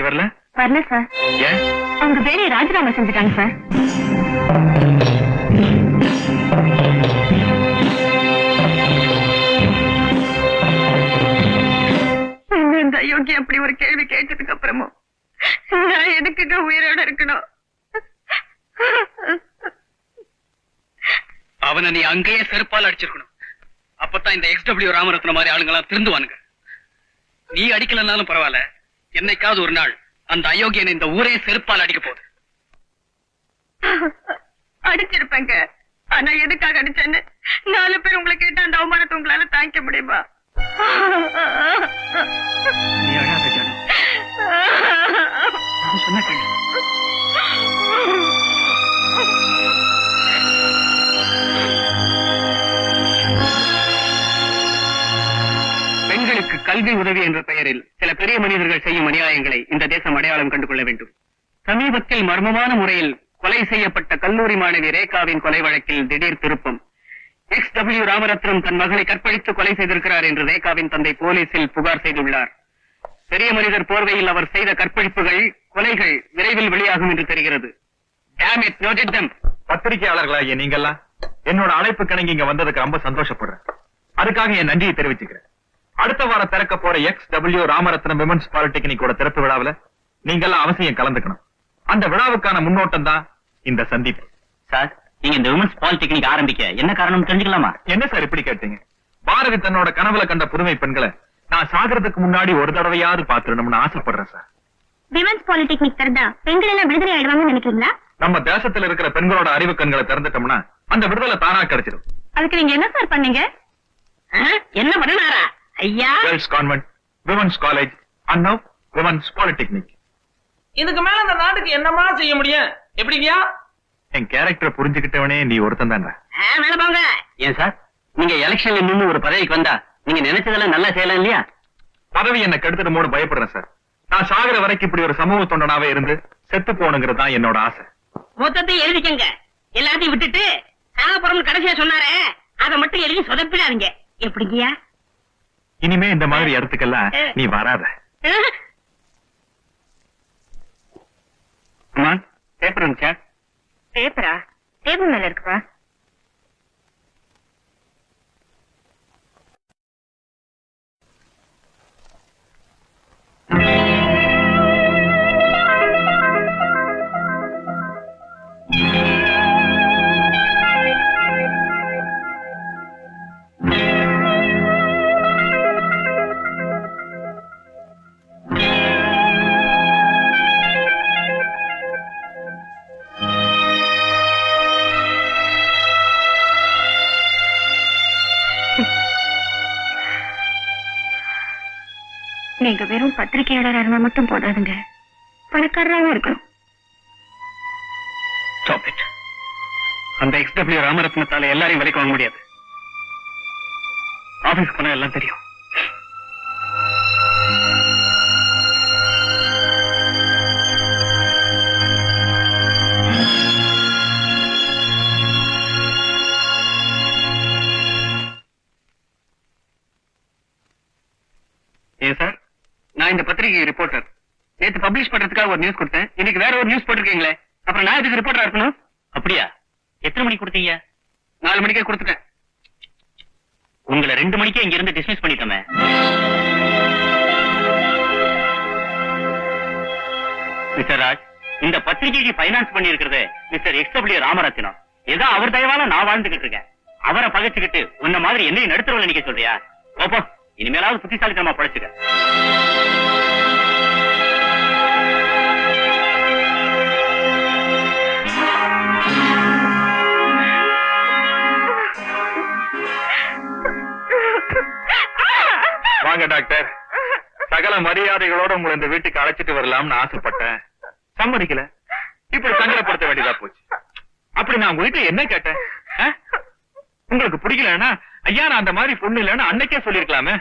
ஜானகி வரல? வரல சார் ஏன்? அவங்க வேலையை ராஜினாமா செஞ்சுட்டாங்க சார் இந்த அயோக்கி அப்படி ஒரு கேள்வி கேட்டதுக்கு அப்புறமும் நான் எதுக்குங்க உயிரோட இருக்கணும்? அவனை நீ அங்கேயே செருப்பால் அடிச்சிருக்கணும். அப்பதான் இந்த எக்ஸ்டபிள்யூ ராமரத்ன மாதிரி ஆளுங்கெல்லாம் திருந்துவானுங்க. நீ அடிக்கலனாலும் பரவாயில்ல. என்னைக்காவது ஒரு நாள் அந்த அயோக்கியனை இந்த ஊரே செருப்பால் அடிக்க போகுது. அடிச்சிருப்பேங்க. ஆனா எதுக்காக அடிச்சேன்னு நாலு பேர் உங்களை கேட்ட அந்த அவமானத்தை உங்களால தாங்கிக்க முடியுமா? நீ அழாத ஜானு. நான் சொன்ன கேளு. கல்வி உதவி என்ற பெயரில் சில பெரிய மனிதர்கள் செய்யும் அநியாயங்களை இந்த தேசம் அடையாளம் கண்டு கொள்ள வேண்டும். சமீபத்தில் மர்மமான முறையில் கொலை செய்யப்பட்ட கல்லூரி மாணவி ரேகாவின் கொலை வழக்கில் திடீர் திருப்பம். எக்ஸ் டபிள்யூ ராமரத்னம் தன் மகளை கற்பழித்து கொலை செய்திருக்கிறார் என்று ரேகாவின் தந்தை போலீசில் புகார் செய்துள்ளார். பெரிய மனிதர் போர்வையில் அவர் செய்த கற்பழிப்புகள் கொலைகள் விரைவில் வெளியாகும் என்று தெரிகிறது. பத்திரிகையாளர்களாகிய நீங்கெல்லாம் என்னோட அழைப்பு கணங்கி இங்க வந்ததுக்கு ரொம்ப சந்தோஷப்படுறேன். அதுக்காக என் நன்றியை தெரிவிச்சுக்கிறேன். அடுத்த வாரம் திறக்க போற எக்ஸ் டபிள்யூ ராமரத்னம் விமன்ஸ் பாலிடெக்னிக்கோட திறப்பு விழாவுல நீங்கெல்லாம் அவசியம் கலந்துக்கணும். அந்த விழாவுக்கான முன்னோட்டம் தான் இந்த சந்திப்பு. சார் நீங்க இந்த விமன்ஸ் பாலிடெக்னிக் ஆரம்பிக்க என்ன காரணம் தெரிஞ்சுக்கலாமா? என்ன சார் இப்படி கேட்டீங்க? பாரதி தன்னோட கனவுல கண்ட புதுமை பெண்களை நான் சாகிறதுக்கு முன்னாடி ஒரு தடவையாவது பாத்துடணும்னு ஆசைப்படுறேன் சார் விமன்ஸ் பாலிடெக்னிக் திறந்தா பெண்கள் எல்லாம் விடுதலை ஆயிடுவாங்கன்னு நினைக்கிறீங்களா? நம்ம தேசத்துல இருக்கிற பெண்களோட அறிவு கண்களை திறந்துட்டோம்னா அந்த விடுதலை தானா கிடைச்சிடும். அதுக்கு நீங்க என்ன சார் பண்ணீங்க? என்ன பண்ணாரா ஐயா? Girls convent women's college and now women's polytechnic இதுக்கு மேல இந்த நாட்டுக்கு என்னமா செய்ய முடியும்? எப்படிங்கயா என் கேரக்டரை புரிஞ்சுக்கிட்டவனே நீ ஒருத்தன் தானே. ஆ, மேல போங்க. ஏன் சார்? நீங்க எலெக்ஷன்ல நின்னு ஒரு பதவிக்கு வந்தா நீங்க நினைச்சதெல்லாம் நல்லா செய்யலாம் இல்லையா? பதவி என்ன கெடுத்துட்டு பயப்படுறேன் சார். நான் சாகுற வரைக்கும் இப்படி ஒரு சமூக தொண்டனாவே இருந்து செத்து போகணுங்கிறது தான் என்னோட ஆசை. மொத்தத்தை எழுதிக்கங்க. எல்லாத்தையும் விட்டுட்டு சாகப்புறம் கடைசியா சொன்னாரே அதை மட்டும் எழுதி சொதப்பிடாதீங்க. எப்படிங்கயா இனிமே இந்த மாதிரி இடத்துக்கெல்லாம் நீ வராத. பேப்பர் பேப்பரா நீங்க வெறும் பத்திரிகையாளராக இருந்தா மட்டும் போதாதுங்க. பணக்காரராகவும் இருக்கணும். Stop it. அந்த எக்ஸ்டபிள்யூ ராமரத்னத்தால எல்லாரையும் விலைக்கு வாங்க முடியாது. ஆபீஸ் போனா எல்லாம் தெரியும். ஏன் சார் நான் இந்த பத்திரிகை ரிப்போர்ட்டர் நேத்து பப்ளிஷ் பண்றதுக்காக ஒரு நியூஸ் கொடுத்தேன். இன்னைக்கு வேற ஒரு நியூஸ் போட்டிருக்கீங்களே. அப்புறம் நான் இதுக்கு ரிப்போர்ட்டரா இருக்கணும்? அப்படியா? எத்தனை மணிக்கு கொடுத்தீங்க? நாலு மணிக்கே கொடுத்துட்டேன். உங்களை ரெண்டு மணிக்கே இங்க இருந்து டிஸ்மிஸ் பண்ணிட்டோமே. மிஸ்டர் ராஜ் இந்த பத்திரிகைக்கு பைனான்ஸ் பண்ணி இருக்கிறது மிஸ்டர் எக்ஸ்டபிள்யூ ராமரத்தினம். ஏதோ அவர் தயவால நான் வாழ்ந்துகிட்டு இருக்கேன். அவரை பகைச்சுக்கிட்டு உன்ன மாதிரி என்னையும் நடுத்தரவுல நிக்க சொல்றியா? ஓப்போ இனிமேலாவது புத்திசாலித்தனமா படைச்சுக்க டாக்டர். சகல மரியாதைகளோட உங்களை இந்த வீட்டுக்கு அழைச்சிட்டு வரலாம்னு ஆசைப்பட்டேன். சம்மதிக்கல. இப்படி சங்கடப்படுத்த வேண்டியதா போச்சு. அப்படி நான் உங்ககிட்ட என்ன கேட்டேன்? உங்களுக்கு பிடிக்கலன்னா ஐயா நான் அந்த மாதிரி பொண்ணு இல்லைன்னு அன்னைக்கே சொல்லிருக்கலாமே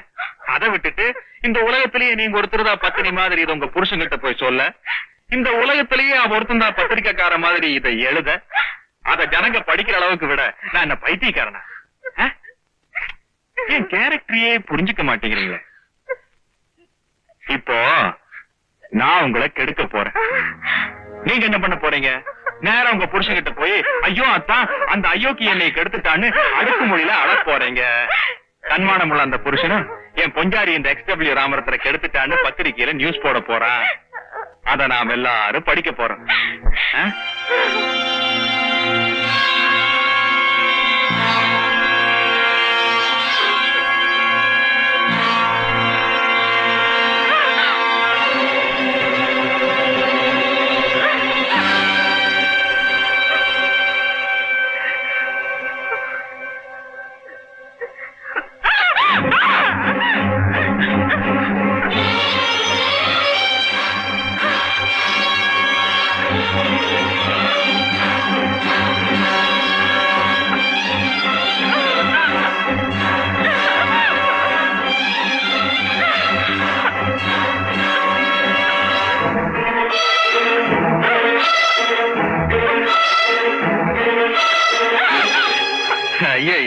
அதை விட்டுட்டு இந்த உலகத்திலேயே நீங்க ஒருத்தர் தான் பத்தினி மாதிரி இதை உங்க புருஷன்கிட்ட போய் சொல்ல இந்த உலகத்திலேயே அவ ஒருத்தன் தான் பத்திரிக்கைக்கார மாதிரி இதை எழுத அத ஜனங்க படிக்கிற அளவுக்கு விட நான் என்ன பைத்தியக்காரனா? என் கேரக்டரையே புரிஞ்சுக்க மாட்டேங்கிறீங்களே? இப்போ நான் உங்களை கெடுக்க போறேன். நீங்க என்ன பண்ண போறீங்க? நேரம் உங்க புருஷன்கிட்ட போய் ஐயோ அத்தான் அந்த ஐயோக்கு என்னை கெடுத்துட்டான்னு அடுக்கு மொழியில அழ போறீங்க. தன்மானமுள்ள அந்த புருஷனும் என் பொஞ்சாரி இந்த எக்ஸ்டபிள்யூ ராமரத்துல கெடுத்துட்டான்னு பத்திரிக்கையில நியூஸ் போட போறான். அத நாம் எல்லாரும் படிக்க போறோம்.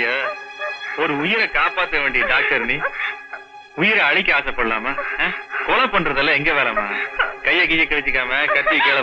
ஆ? ஒரு உயிரை காப்பாத்த வேண்டிய டாக்டர் நீ? உயிரை அழிக்க ஆசைப்படலாமா? கொலை பண்றதெல்லாம் எங்க வேலைமா கைய கீழே கழிச்சிக்காம கத்தி கீழே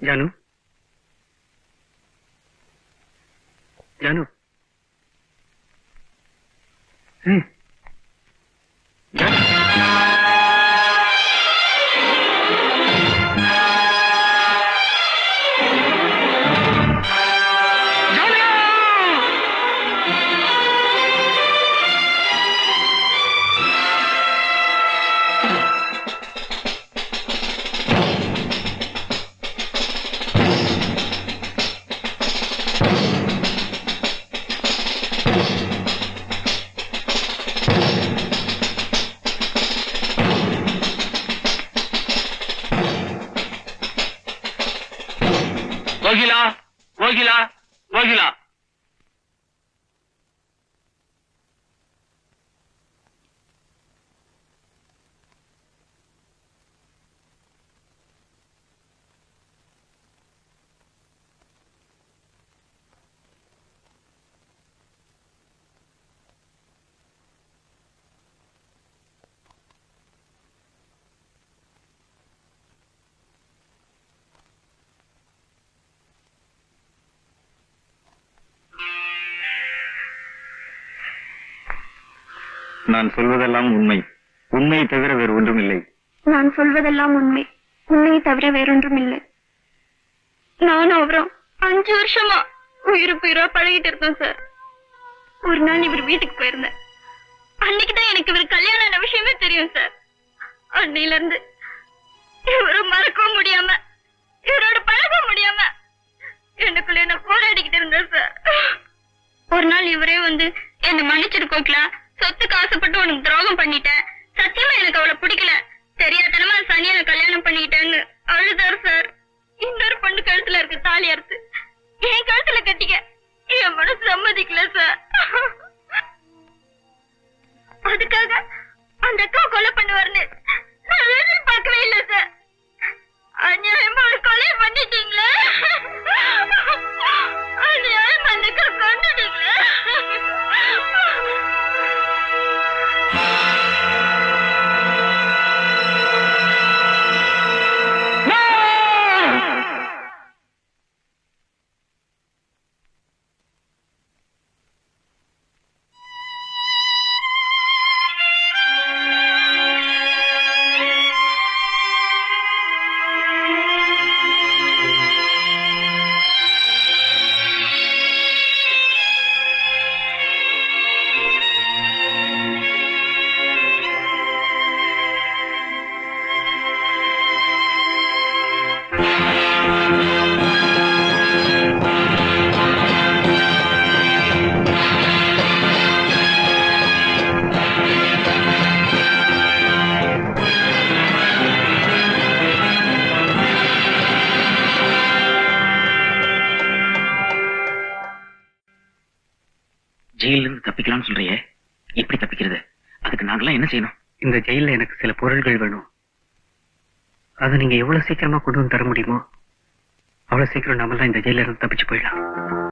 जानू? நான் சொல்வதெல்லாம் உண்மை. உண்மையை தவிர வேறு ஒன்றும் இல்லை நான் சொல்வதெல்லாம் உண்மை. உண்மையை தவிர வேறொன்றும் இல்லை நான் அவரும் அஞ்சு வருஷமா உயிருக்கு உயிரா பழகிட்டு இருந்தோம் சார் ஒரு நாள் இவர் வீட்டுக்கு போயிருந்தேன் அன்னைக்குதான் எனக்கு இவர் கல்யாணம் விஷயமே தெரியும் சார் அன்னையில இருந்து இவரை மறக்கவும் முடியாம இவரோட பழக முடியாம எனக்குள்ள என்ன போராடிக்கிட்டு இருந்தேன் சார் ஒரு நாள் இவரே வந்து என்ன மன்னிச்சிடு கோகிலா சொத்துக்கு ஆசைப்பட்டு உனக்கு துரோகம் பண்ணிட்டேன் சத்தியமா எனக்கு அவளை பிடிக்கல. தெரியாதனமா சனியான கல்யாணம் பண்ணிக்கிட்டேன்னு அழுதார் சார். இன்னொரு பொண்ணு கழுத்துல இருக்கு தாலி அறுத்து. என் கழுத்துல கட்டிக்க. என் மனசு சம்மதிக்கல சார். அதுக்காக அந்த அக்கா கொலை பண்ணுவாருன்னு நான் எதிர்பார்க்கவே இல்லை சார். அநியாயமா ஒரு கொலை பண்ணிட்டீங்களே. அநியாயமா அந்த எப்படி தப்பிக்கிறது? அதுக்கு நாங்களாம் என்ன செய்யணும்? இந்த ஜெயில எனக்கு சில பொருள்கள் வேணும். அதை நீங்க எவ்வளவு சீக்கிரமா கொண்டு வந்து தர முடியுமோ அவ்வளவு சீக்கிரம் நாமெல்லாம் இந்த ஜெயில இருந்து தப்பிச்சு போயிடலாம்.